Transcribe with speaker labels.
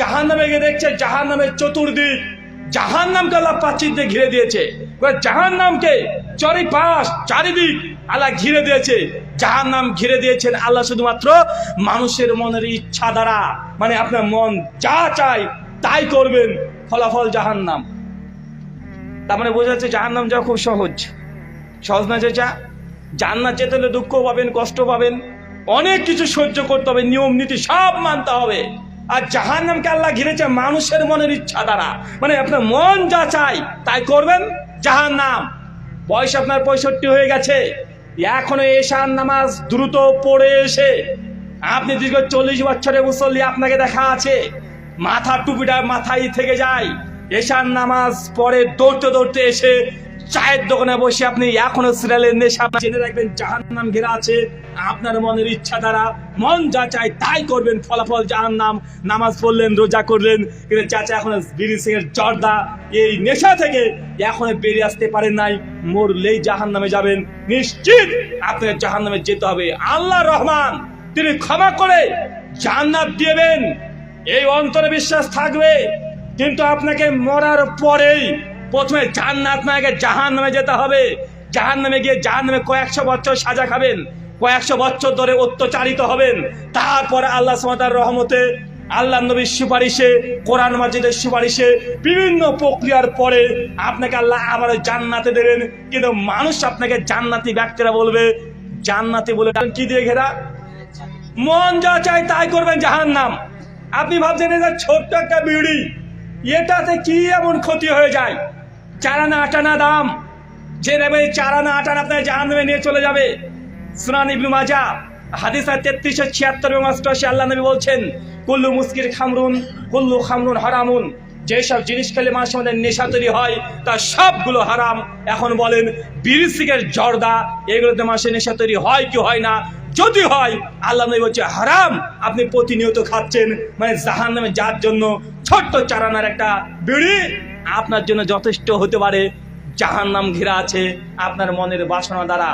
Speaker 1: জাহান নামে গিয়ে দেখছে জাহান নামের চতুর্দিক। জাহান নামকে আল্লাহ প্রাচীর দিয়ে ঘিরে দিয়েছে। জাহান নামকে চারিপাশ, চারিদিক আল্লাহ ঘিরে দিয়েছে। জাহান নাম ঘিরে দিয়েছেন আল্লাহ শুধুমাত্র মানুষের মনের ইচ্ছা দ্বারা। মানে আপনার মন যা চায় তাই করবেন, ফলাফল জাহান নাম তার মানে বোঝা যাচ্ছে জাহান নাম যাওয়া খুব সহজ। সহজ না যেটা জান্নাত যেতে হলে দুঃখ পাবেন, কষ্ট পাবেন। অনেক কিছু সহ্য করতে হবে, নিয়ম নীতি সব মানতে হবে। আর জাহান নামকে আল্লাহ ঘিরেছে মানুষের মনের ইচ্ছা দ্বারা। মানে আপনার মন যা চাই তাই করবেন। জাহান নাম বয়স আপনার পঁয়ষট্টি হয়ে গেছে। এখনও এশান নামাজ দ্রুত পড়ে এসে আপনি দীর্ঘ চল্লিশ বছরের মুসল্লি আপনাকে দেখা আছে। মাথা টুপিটা মাথায় থেকে যায়। এশার নামাজ পরে দৌড়তে দৌড়তে এসে চায়ের দোকানে বসে আপনি এখনও সিরিয়ালের নেশা জেনে রাখবেন জাহান নাম ঘেরা আছে, আপনার মনের ইচ্ছা দ্বারা মন যা চায় তাই করবেন, ফলাফল জাহান নাম নামাজ পড়লেন, রোজা করলেন, কিন্তু চাচা এখন বিড়ি সিংয়ের জর্দা, এই নেশা থেকে এখনও বেরিয়ে আসতে পারেন নাই, মরলেই জাহান নামে যাবেন। নিশ্চিত আপনাকে জাহান নামে যেতে হবে। আল্লাহ রহমান, তিনি ক্ষমা করে জান্নাত দিবেন এই অন্তরে বিশ্বাস থাকবে, কিন্তু আপনাকে মরার পরেই প্রথমে জান্নাত না আগে জাহান নামে যেতে হবে। জাহান নামে গিয়ে জাহান নামে কয়েকশো বছর সাজা খাবেন, কয়েকশো বছর ধরে অত্যাচারিত হবেন। তারপরে আল্লাহ সমাতার রহমতে আল্লাহ নবীর সুপারিশে, কোরআন মাজিদের সুপারিশে বিভিন্ন প্রক্রিয়ার পরে আপনাকে আল্লাহ আবার জান্নাতে দেবেন। কিন্তু মানুষ আপনাকে জান্নাতি ব্যক্তিরা বলবে, জান্নাতি বলে কি দিয়ে ঘেরা? মন যা চায় তাই করবেন জাহান নাম আপনি ভাবছেন এটা ছোট্ট একটা বিড়ি, এটাতে কি এমন ক্ষতি হয়ে যায়? চারানা আটানা দাম। যে নেবে চারানা আটানা আপনার জাহান নামে নিয়ে চলে যাবে। সুনান ইবনু মাজা, হাদিস আর তেত্রিশশো ছিয়াত্তর এবং অষ্টআশি, আল্লাহ নবী বলছেন, কুল্লু মুস্কির খামরুন, কুল্লু খামরুন হারামুন। যেসব জিনিস খেলে মানুষের মধ্যে নেশা তৈরি হয় তা সবগুলো হারাম। এখন বলেন, বিড়ি, সিগারেট, জর্দা, এগুলোতে মানুষের নেশা তৈরি হয় কি হয় না? যদি হয়, আল্লাহ নবী বলছে, হারাম। আপনি প্রতিনিয়ত খাচ্ছেন। মানে জাহান নামে যার জন্য ছোট্ট চারানার একটা বিড়ি আপনার জন্য যথেষ্ট হতে পারে। জাহান নাম ঘেরা আছে আপনার মনের বাসনা দ্বারা।